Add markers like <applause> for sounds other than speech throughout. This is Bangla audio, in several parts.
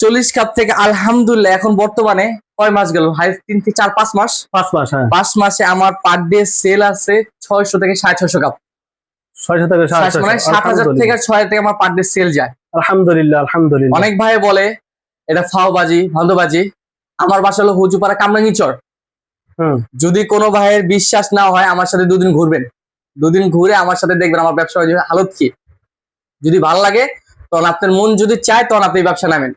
চল্লিশ কাপ থেকে আলহামদুলিল্লাহ এখন বর্তমানে কয় মাস গেল? হাই তিন থেকে চার পাঁচ মাস? পাঁচ মাস হ্যাঁ। পাঁচ মাসে আমার পার ডে সেল আছে ছয়শো থেকে সাড়ে ছয়শো কাপ। ছয়শো থেকে মানে সাত হাজার থেকে ছয় হাজার থেকে আমার পার ডে সেল যায়। আলহামদুলিল্লাহ আলহামদুলিল্লাহ। অনেক ভাই বলে এটা ফাওবাজি ভান্দবাজি আমার বাসা হলো হুজুপাড়া কামরাঙ্গিচর। যদি কোনো ভাইয়ের বিশ্বাস না হয় আমার সাথে দুদিন ঘুরবেন। দুদিন ঘুরে আমার সাথে দেখবেন আমার ব্যবসা হালত কি। যদি ভালো লাগে তখন আপনার মন যদি চায় তখন আপনি ব্যবসা নামেন।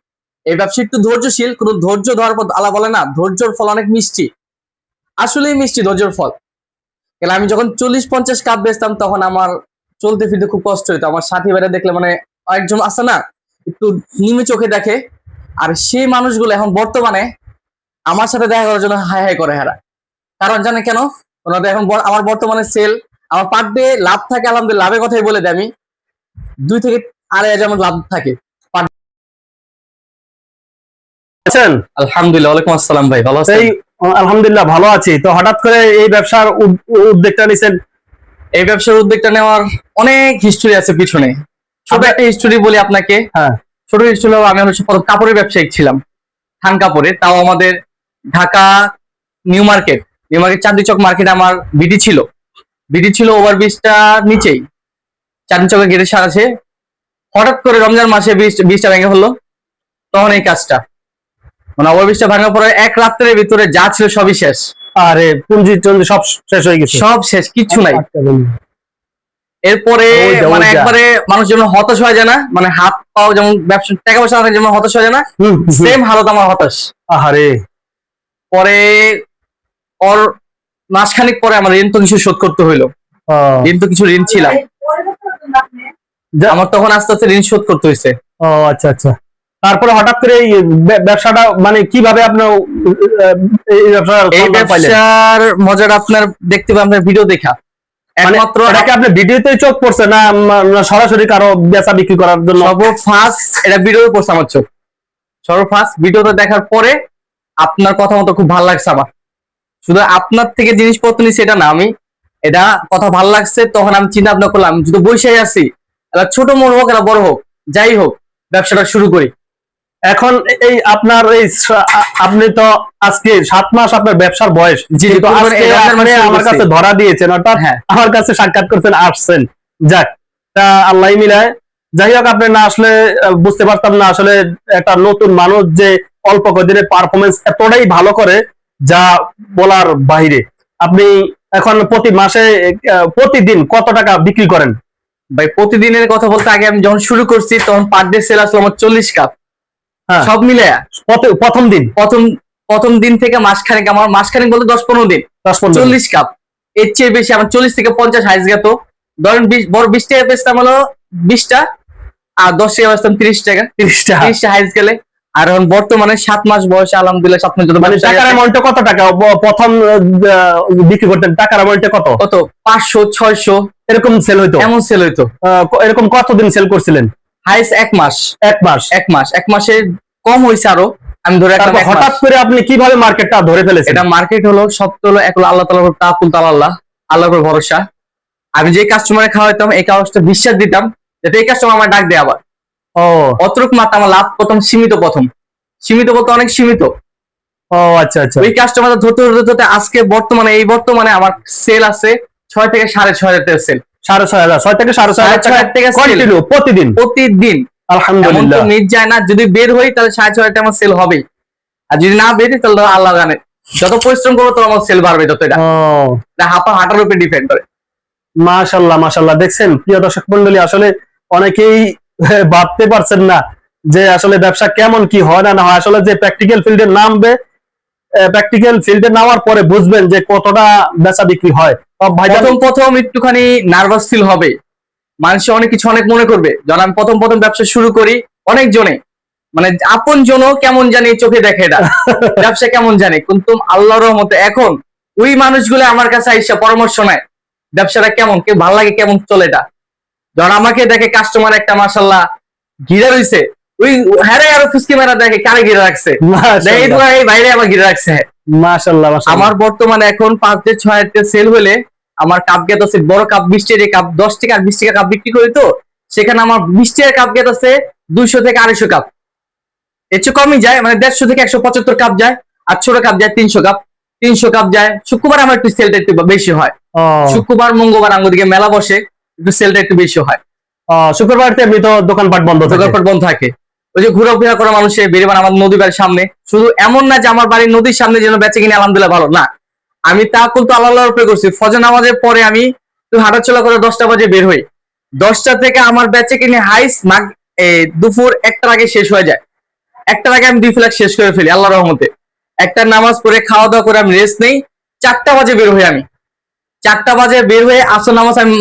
এই ব্যবসা একটু ধৈর্যশীল, কোনো ধৈর্য ধরার পর আলা বলে না, ধৈর্যর ফল অনেক মিষ্টি। আসলেই মিষ্টি ধৈর্যর ফল। কেন, আমি যখন চল্লিশ পঞ্চাশ কাপ বেচতাম, তখন আমার চলতে ফিরতে খুব কষ্ট হতো আমার সাথী ভাইরা দেখলে মানে একজন আছে না, একটু নিমে চোখে দেখে। আর সেই মানুষগুলো এখন বর্তমানে আমার সাথে দেখা করার জন্য হাই হাই করে হেরা কারণ জানে কেন? ওনাদের এখন আমার বর্তমানে সেল আমার পার ডে লাভ থাকে, আলহামদুলিল্লাহ, লাভের কথাই বলে দেয় আমি। দুই থেকে আড়াই হাজার লাভ থাকে। আছেন? আলহামদুলিল্লাহ ওয়ালাইকুম আসসালাম ভাই ভালো আছেন? আলহামদুলিল্লাহ ভালো আছি। তো হঠাৎ করে এই ব্যবসার উদ- উদ্যোগটা নিছেন? এই ব্যবসার উদ্যোগটা নেওয়ার অনেক হিস্টোরি আছে পিছনে। ছোট একটা হিস্টোরি বলি আপনাকে। হ্যাঁ। ছোট হিস্টোরি আমি হচ্ছে প্রথম কাপড়ের ব্যবসায়িক ছিলাম থান কাপড়ে। তাও আমাদের Dhaka New Market. New Market Chandni Chowk market আমার বিডি ছিল। বিডি ছিল ওভার ব্রিজটা নিচেই। চাঁদনি চকের গেটের সাথে হঠাৎ করে রমজান মাসে বীজ বীজটা ভেঙে হলো তখন এই কাজটা। মানে ওভার ব্রিজটা ভাঙার পরে এক রাত্রের ভিতরে যা ছিল সবই শেষ। আরে পুঞ্জি টুঞ্জি সব শেষ হয়ে গেছে। সব শেষ কিচ্ছু নাই। এরপরে যা, ওই মানে একবারে মানুষ যেমন হতাশ হয়ে যায় না মানে হাত পাও যেমন ব্যবসা টাকা পয়সা না যেমন হতাশ হয়ে যায় না। সেম হালত আমার হতাশ। আহারে। পরে ওর মাসখানিক পরে আমার ঋণ তো কিছু শোধ করতে হইল। ঋণ তো কিছু ঋণ ছিলাম। আমার তখন আস্তে আস্তে ঋণ শোধ করতে হয়েছে ও আচ্ছা আচ্ছা। তারপরে হঠাৎ করে এই ব্যবসাটা মানে কীভাবে আপনার এই ব্যবসার মজাটা আপনার দেখতে পাবেন আপনার ভিডিও দেখা। মানে একমাত্র এটাকে আপনি ভিডিওতে চোখ পড়ছে না সরাসরি কারও বেচা বিক্রি করার জন্য? সর্বফার্স্ট এটা ভিডিও পড়ছে আমার চোখ। সর্বফার্স্ট ভিডিওটা দেখার পরে আপনার কথা মতো খুব ভালো লাগছে আমার। শুধু আপনার থেকে জিনিসপত্র নিচ্ছি এটা না আমি এটা কথা ভালো লাগছে তখন আমি চিন্তা ভাবনা করলাম যদি বসে আছি ছোট মোড় হোক এটা বড় হোক যাই হোক ব্যবসাটা শুরু করি। এখন এই আপনার এই আপনি তো আজকে সাত মাস আপনার ব্যবসার বয়স। আমার কাছে ধরা দিয়েছেন অর্থাৎ হ্যাঁ। আমার কাছে সাক্ষাৎ করছেন আসছেন। যাক তা আল্লাহ মিলায়। যাই হোক আপনি না আসলে বুঝতে পারতাম না আসলে একটা নতুন মানুষ যে অল্প কদিনে পারফরমেন্স এতটাই ভালো করে যা বলার বাইরে আপনি এখন প্রতি মাসে প্রতিদিন কত টাকা বিক্রি করেন? ভাই প্রতিদিনের কথা বলতে আগে আমি যখন শুরু করছি তখন পার ডে সেল আসলো আমার চল্লিশ কাপ সব মিলে। প্রথম দিন। প্রথম প্রথম দিন থেকে মাসখানেক আমার মাসখানেক বলতে দশ পনেরো দিন। দশ চল্লিশ কাপ। এর চেয়ে বেশি আমার চল্লিশ থেকে পঞ্চাশ হাইস গেত। ধরেন বড় বিশ টাকা বেচতাম হলো বিশটা আর দশ টাকা বেচতাম তিরিশ টাকা। তিরিশ টাকা। তিরিশটা হাইস গেলে। আর এখন বর্তমানে সাত মাস বয়সে আলহামদুলিল্লাহ সাত মাস মানে টাকার অ্যামাউন্টে কত টাকা? প্রথম বিক্রি করতেন টাকার অ্যামাউন্টে কত? কত? পাঁচশো ছয়শো। এরকম সেল হইতো? এমন সেল হইতো। এরকম কতদিন সেল করছিলেন? হাইস এক মাস। এক মাস। এক মাস। এক মাসে কম হয়েছে আরও। আমি ধরে। হঠাৎ করে আপনি কীভাবে মার্কেটটা ধরে ফেলেছেন? এটা মার্কেট হলো সত্য হলো এক হলো আল্লাহ তালার তাকুল তালাল্লাহ আল্লাহর উপর ভরসা। আমি যে কাস্টমারে খাওয়াইতাম এই কাগজটা বিশ্বাস দিতাম যাতে এই কাস্টমার আমার ডাক দেয় আবার। ও। মাত্রা আমার লাভ প্রথম সীমিত প্রথম। সীমিত বলতে অনেক সীমিত। ও আচ্ছা আচ্ছা। ওই কাস্টমার ধরতে ধরতে ধরতে আজকে বর্তমানে এই বর্তমানে আমার সেল আছে ছয় থেকে সাড়ে ছয় হাজার সেল সাড়ে ছয় হাজার ছয় থেকে সাড়ে ছয় হাজার টাকা টাকা কন্টিনিউ প্রতিদিন? প্রতিদিন। আলহামদুলিল্লাহ। মিট যায় না যদি বের হই তাহলে সাড়ে ছয় টাকা আমার সেল হবেই। আর যদি না বের তাহলে আল্লাহ জানে। যত পরিশ্রম করব তত আমার সেল বাড়বে যত এটা। হাঁপা হাঁটার উপর ডিপেন্ড করে। মাশাল্লাহ মাশাল্লাহ দেখছেন প্রিয় দর্শক মন্ডলী আসলে অনেকেই <laughs> ভাবতে পারছেন না যে আসলে ব্যবসা কেমন কি হয় না না হয়। আসলে যে প্র্যাকটিক্যাল ফিল্ডে নামবে প্র্যাকটিক্যাল ফিল্ডে নামার পরে বুঝবেন যে কতটা বেচা বিক্রি হয়। প্রথম প্রথম একটুখানি নার্ভাস ফিল হবে। মানুষ অনেক কিছু অনেক মনে করবে। যখন আমি প্রথম প্রথম ব্যবসা শুরু করি অনেক জনে। মানে আপন জনও কেমন জানি চোখে দেখে এটা। <laughs> ব্যবসা কেমন জানে? কিন্তু আল্লাহর রহমতে এখন ওই মানুষগুলো আমার কাছে আইসা পরামর্শ নেয় ব্যবসাটা কেমন? কেউ ভালো লাগে কেমন চলে এটা? যখন আমাকে দেখে কাস্টমার একটা মাসাল্লাহ ঘিরে রইছে। ওই হ্যারে আরও ফুসকি মেরা দেখে কারে ঘিরে রাখছে? এই বাইরে আমার ঘিরে রাখছে। মাশাল্লাহ আমার বর্তমানে এখন পাঁচ থেকে ছয় হাজার সেল হলে আমার কাপ গেট আছে বড় কাপ বিশ টাকা কাপ দশ টাকা আর বিশ টাকা কাপ বিক্রি করি তো সেখানে আমার বিশ টাকা কাপ গেট আছে দুইশো থেকে আড়াইশো কাপ এর চেয়ে কমই যায় মানে দেড়শো থেকে একশো পঁচাত্তর কাপ যায় আর ছোট কাপ যায় তিনশো কাপ তিনশো কাপ যায় শুক্রবার আমার একটু সেলটা একটু বেশি হয়। শুক্রবার মঙ্গলবার আমাদের দিকে মেলা বসে একটু সেলটা একটু বেশি হয়। শুক্রবার এমনি তো দোকানপাট বন্ধ থাকে। দোকানপাট বন্ধ থাকে। ওই যে ঘোরাফেরা করা মানুষের বেরিবান আমার নদী বাড়ির সামনে শুধু এমন না যে আমার বাড়ির নদীর সামনে যেন বেঁচে কিনে আলহামদুলিল্লাহ ভালো না। আমি তা কিন্তু আল্লাহর উপরে করছি। ফজর নামাজের পরে আমি হাঁটাচলা করে দশটা বাজে বের হই। দশটা থেকে আমার ব্যাচে কিনে হাইস মাগ দুপুর একটার আগে শেষ হয়ে যায়। একটার আগে আমি দুই ফ্লাগ শেষ করে ফেলি আল্লাহ রহমতে। একটা নামাজ পড়ে খাওয়া দাওয়া করে আমি রেস্ট নেই। চারটা বাজে বের হই আমি। চারটা বাজে বের হয়ে আসর নামাজ আমি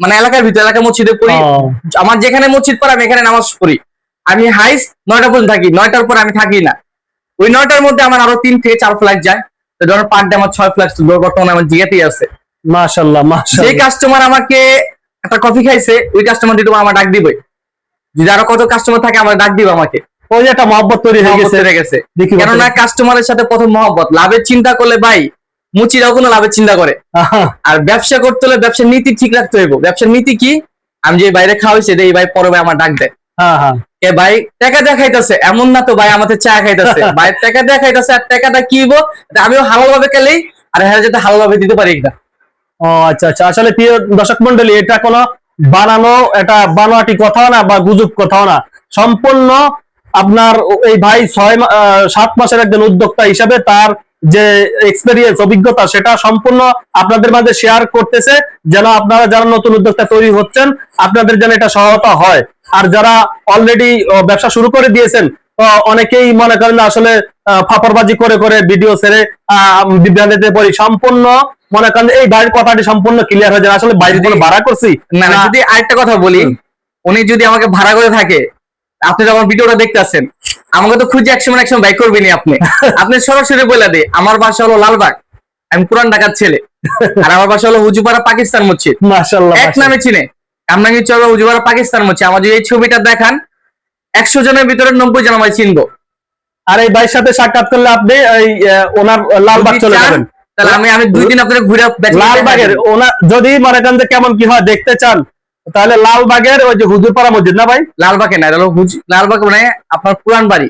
মানে এলাকার ভিতরে এলাকার মসজিদে পড়ি। আমার যেখানে মসজিদ পড়ে আমি এখানে নামাজ পড়ি। আমি হাইস নয়টা পর্যন্ত থাকি নয়টার পর আমি থাকি না। ওই নয়টার মধ্যে আমার আরও তিন থেকে চার ফ্লাইট যায়। তো ধরো পার ডে আমার ছয় ফ্লাইট বর্তমানে আমার জিগাতেই আছে। মাশাল্লাহ যে কাস্টমার আমাকে একটা কফি খাইছে ওই কাস্টমার তোমার আমার ডাক দিবে। যদি আরও কত কাস্টমার থাকে আমার ডাক দিবে আমাকে। ওই একটা মহব্বত তৈরি হয়ে গেছে। হয়ে গেছে। কেননা কাস্টমারের সাথে প্রথম মহব্বত লাভের চিন্তা করলে ভাই মুচিরাও কোনো লাভের চিন্তা করে। আর ব্যবসা করতে হলে ব্যবসার নীতি ঠিক রাখতে হইব। ব্যবসার নীতি কি? আমি যে বাইরে খাওয়াইছি এই ভাই পরে আমার ডাক দেয়। হ্যাঁ হ্যাঁ। এ ভাই টাকা দেখাইতেছে এমন না তো ভাই আমাদের চা খাইতেছে। <laughs> ভাই টাকা দেখাইতেছে আর টাকাটা কি হইবো? আমিও হালাল ভাবে আর হ্যাঁ যাতে হালাল ভাবে দিতে পারি কিনা ও আচ্ছা আচ্ছা। আসলে প্রিয় দর্শক মন্ডলী এটা কোনো বানানো এটা বানোয়াটি কথাও না বা গুজব কথাও না। সম্পূর্ণ আপনার এই ভাই ছয় সাত মাসের একজন উদ্যোক্তা হিসাবে তার যে এক্সপেরিয়েন্স অভিজ্ঞতা সেটা সম্পূর্ণ আপনাদের মাঝে শেয়ার করতেছে। যেন আপনারা যারা নতুন উদ্যোক্তা তৈরি হচ্ছেন আপনাদের যেন এটা সহায়তা হয়। আর যারা অলরেডি ব্যবসা শুরু করে দিয়েছেন অনেকেই মনে করেন আসলে আহ, ফাপড়বাজি করে করে ভিডিও ছেড়ে বিভ্রান্তিতে পড়ি। সম্পূর্ণ মনে করেন এই বাইরের কথাটি সম্পূর্ণ ক্লিয়ার হয়ে যায়। আসলে বাইরে কোনো ভাড়া করছি? না। যদি আরেকটা কথা বলি উনি যদি আমাকে ভাড়া করে থাকে আপনি যখন ভিডিওটা দেখতেছেন আমাকে তো খুঁজে একসময় একসময় বাইক করবেনি আপনি। <laughs> আপনি সরাসরি বলে দে আমার বাসা হলো লালবাগ আমি পুরান ঢাকার ছেলে। আর আমার বাসা হলো হুজুপাড়া পাকিস্তান মসজিদ। এক নামে চিনে। কামরাঙ্গি চলো হুজুপাড়া পাকিস্তান মসজিদ আমার যদি এই ছবিটা দেখান একশো জনের ভিতরে নব্বই জন আমায় চিনবো। আর এই ভাইয়ের সাথে সাক্ষাৎ করলে আপনি এই ওনার লালবাগ চলে যাবেন। তাহলে আমি আমি দুই দিন আপনাদের ঘুরে লালবাগের ওনার যদি মনে করেন যে কেমন কি হয় দেখতে চান তাহলে লালবাগের ওই যে হুজুরপাড়া মসজিদ না ভাই? লালবাগে না এটা হলো লালবাগ মানে আপনার পুরান বাড়ি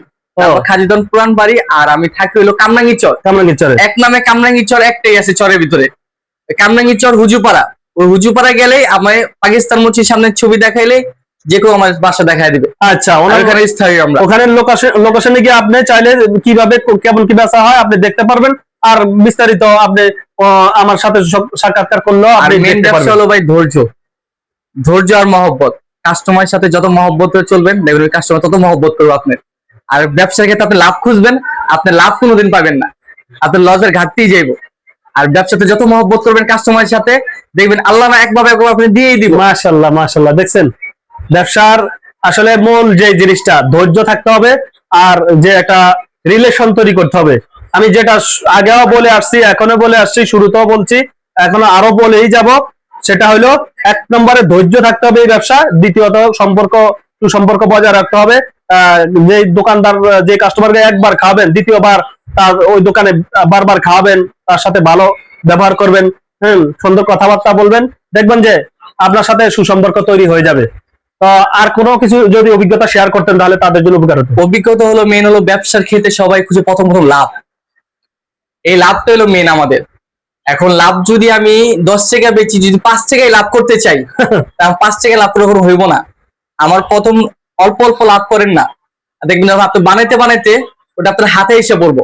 খাজিদন পুরান বাড়ি আর আমি থাকি হলো কামরাঙ্গি চর কামরাঙ্গি চলে এক নামে কামরাঙ্গি চর একটাই আছে চরের ভিতরে। কামরাঙ্গি চর হুজুপাড়া হুজুপাড়া গেলে আমার পাকিস্তান মুচির সামনে ছবি দেখাইলে যে কেউ আমার বাসা দেখায় দিবে। আচ্ছা ওখানে স্থায়ী আমরা। ওখানে লোকেশন গিয়ে আপনি চাইলে কীভাবে কেমন কি বেচা হয় আপনি দেখতে পারবেন। আর বিস্তারিত আপনি আমার সাথে সাক্ষাৎকার করল আপনি ব্যবসা হলো ভাই ধৈর্য। ধৈর্য আর মহব্বত। কাস্টমারের সাথে যত মহব্বত চলবেন দেখবেন কাস্টমার তত মহব্বত করবে আপনার। আর ব্যবসার ক্ষেত্রে আপনি লাভ খুঁজবেন আপনি লাভ কোনোদিন পাবেন না। আপনার লসের ঘাটতেই যাইব। আর ব্যবসাতে যত মহব্বত করবেন কাস্টমারের সাথে, দেখবেন আল্লাহ না একভাবে একভাবে আপনি দিয়েই দিব। মাশাল্লাহ মাশাল্লাহ দেখছেন? ব্যবসার আসলে মূল যে জিনিসটা, ধৈর্য থাকতে হবে আর যে একটা রিলেশন তৈরি করতে হবে। আমি যেটা আগেও বলে আসছি, এখনও বলে আসছি, শুরুতেও বলছি, এখনও আরও বলেই যাব। সেটা হলো, এক নম্বরে ধৈর্য থাকতে হবে এই ব্যবসা, দ্বিতীয়ত সম্পর্ক, সুসম্পর্ক বজায় রাখতে হবে। যে দোকানদার, যে কাস্টমারকে একবার খাবেন, দ্বিতীয়বার তার ওই দোকানে বারবার খাওয়াবেন তার সাথে ভালো ব্যবহার করবেন হম সুন্দর কথাবার্তা বলবেন দেখবেন যে আপনার সাথে সুসম্পর্ক তৈরি হয়ে যাবে। আর কোনো কিছু যদি অভিজ্ঞতা শেয়ার করতেন তাহলে তাদের জন্য উপকার হতো। অভিজ্ঞতা হলো মেন হলো ব্যবসার ক্ষেত্রে সবাই খুঁজে প্রথম প্রথম লাভ। এই লাভটা হলো মেন আমাদের। এখন লাভ যদি আমি দশ টাকা বেচি যদি পাঁচ টাকায় লাভ করতে চাই <laughs> তাহলে পাঁচ টাকা লাভ করে হইব না। আমার প্রথম অল্প অল্প লাভ করেন না। দেখবেন আপনি বানাইতে বানাইতে ওটা আপনার হাতে এসে পড়ব।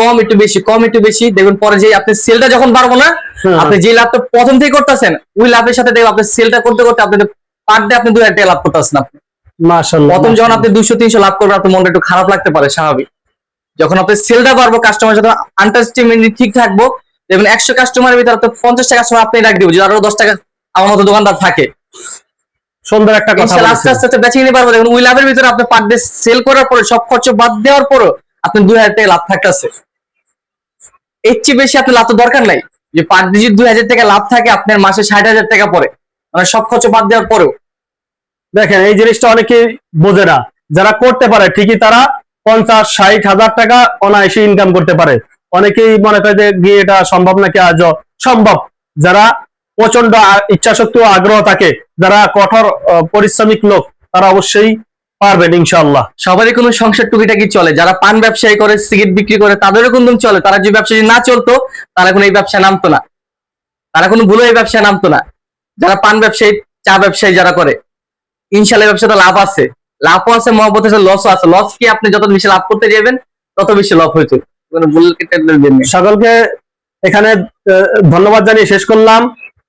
কম একটু বেশি কম একটু বেশি। দেখবেন পরে যে আপনি সেলটা যখন পারব না হ্যাঁ। আপনি যে লাভটা প্রথম থেকে করতেছেন ওই লাভের সাথে দেখবেন আপনি সেলটা করতে করতে আপনি পার ডে আপনি দু হাজার টাকা লাভ করতেছেন আপনি। প্রথম যখন আপনি দুশো তিনশো লাভ করবেন আপনার মনটা একটু খারাপ লাগতে পারে স্বাভাবিক। যখন আপনি সেলটা পারব কাস্টমার সাথে আন্ডারস্ট্যান্ডিং ঠিক থাকব দেখবেন একশো কাস্টমারের ভিতরে আপনি পঞ্চাশটা কাস্টমার আপনি রাখ দিব যদি আরও দশ টাকা আমার মতো দোকানদার থাকে। সুন্দর একটা কথা আস্তে আস্তে বেছে নিতে পারব। দেখুন ওই লাভের ভিতরে আপনি পার ডে সেল করার পরে সব খরচ বাদ দেওয়ার পরও আপনি দুই হাজার টাকা লাভ থাকতেছে। এর চেয়ে বেশি আপনার লাভ তো দরকার নাই। যে পার ডে যদি দুই হাজার টাকা লাভ থাকে, আপনার মাসে ষাট হাজার টাকা পরে মানে সব খরচ বাদ দেওয়ার পরেও। দেখেন, এই জিনিসটা অনেকে বোঝে না। যারা করতে পারে, ঠিকই তারা পঞ্চাশ, ষাট হাজার টাকা অনায়াসে ইনকাম করতে পারে। অনেকেই মনে করে যে, গিয়ে এটা সম্ভব নাকি আজ সম্ভব। যারা প্রচণ্ড ইচ্ছা শক্তি ও আগ্রহ থাকে, যারা কঠোর পরিশ্রমিক লোক, তারা অবশ্যই পারবেন ইনশাল্লাহ সবারই কোনো সংসার টুকিটাকি চলে। যারা পান ব্যবসায়ী করে, সিগারেট বিক্রি করে, তাদেরও কিন্তু চলে। তারা যে ব্যবসা না চলতো, তারা কোনো এই ব্যবসা নামতো না। তারা কোনো ভুলো এই ব্যবসা নামতো না। যারা পান ব্যবসায়ী, চা ব্যবসায়ী যারা করে ইনশাল্লাহ এই ব্যবসাতে লাভ আছে। লাভও আছে, মহব্বত আছে লসও আছে। লস কি আপনি যত বেশি লাভ করতে যাবেন, তত বেশি লাভ না। সকলকে এখানে ধন্যবাদ জানিয়ে শেষ করলাম।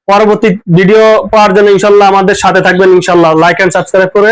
পরবর্তী ভিডিও পাওয়ার জন্য ইনশাল্লাহ আমাদের সাথে থাকবেন ইনশাল্লাহ লাইক এন্ড সাবস্ক্রাইব করে